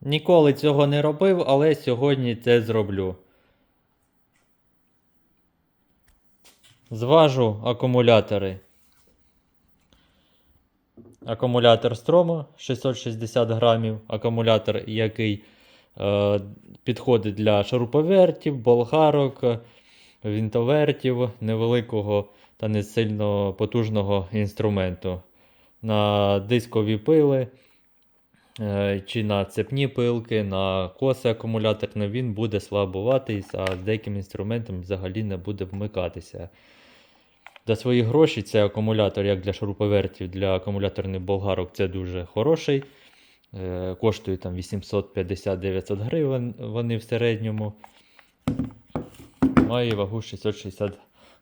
Ніколи цього не робив, але сьогодні це зроблю. Зважу акумулятори. Акумулятор Строма 660 грамів. Акумулятор, який е, підходить для шуруповертів, болгарок, вінтовертів, невеликого та не сильно потужного інструменту. На дискові пили чи на цепні пилки, на коси акумуляторні він буде слабуватий, а з деяким інструментом взагалі не буде вмикатися. За свої гроші це акумулятор, як для шуруповертів, для акумуляторних болгарок, це дуже хороший. Е, коштує там 850-900 гривень вони в середньому. Має вагу 660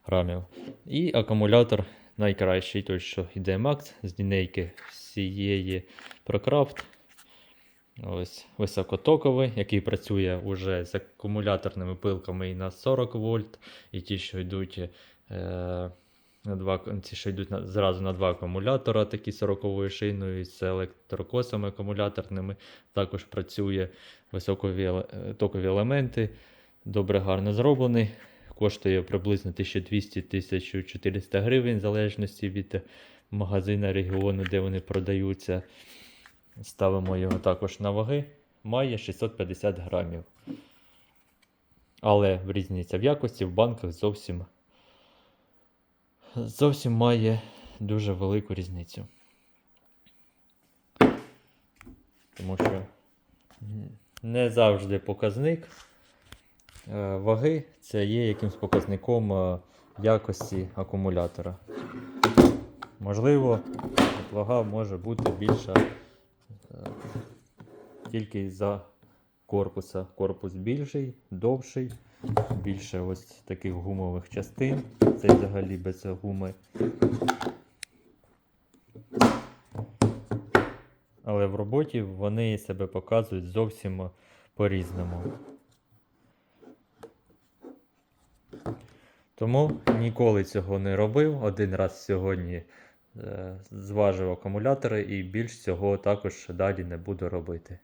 грамів. І акумулятор найкращий, той, що йде Max з лінейки всієї ProCraft. Ось високотоковий, який працює уже з акумуляторними пилками і на 40 вольт, і ті, що йдуть. Е, на два, ці що йдуть на, зразу на два акумулятора, такі 40 шиною з електрокосами акумуляторними. Також працює високові токові елементи. Добре, гарно зроблений. Коштує приблизно 1200-1400 гривень, в залежності від магазину регіону, де вони продаються. Ставимо його також на ваги. Має 650 грамів. Але різниця в якості в банках зовсім зовсім має дуже велику різницю. Тому що не завжди показник е, ваги це є якимсь показником е, якості акумулятора. Можливо, вага може бути більша тільки із-за корпуса. Корпус більший, довший, більше ось таких гумових частин. Це взагалі без гуми. Але в роботі вони себе показують зовсім по-різному. Тому ніколи цього не робив. Один раз сьогодні е, зважив акумулятори і більш цього також далі не буду робити.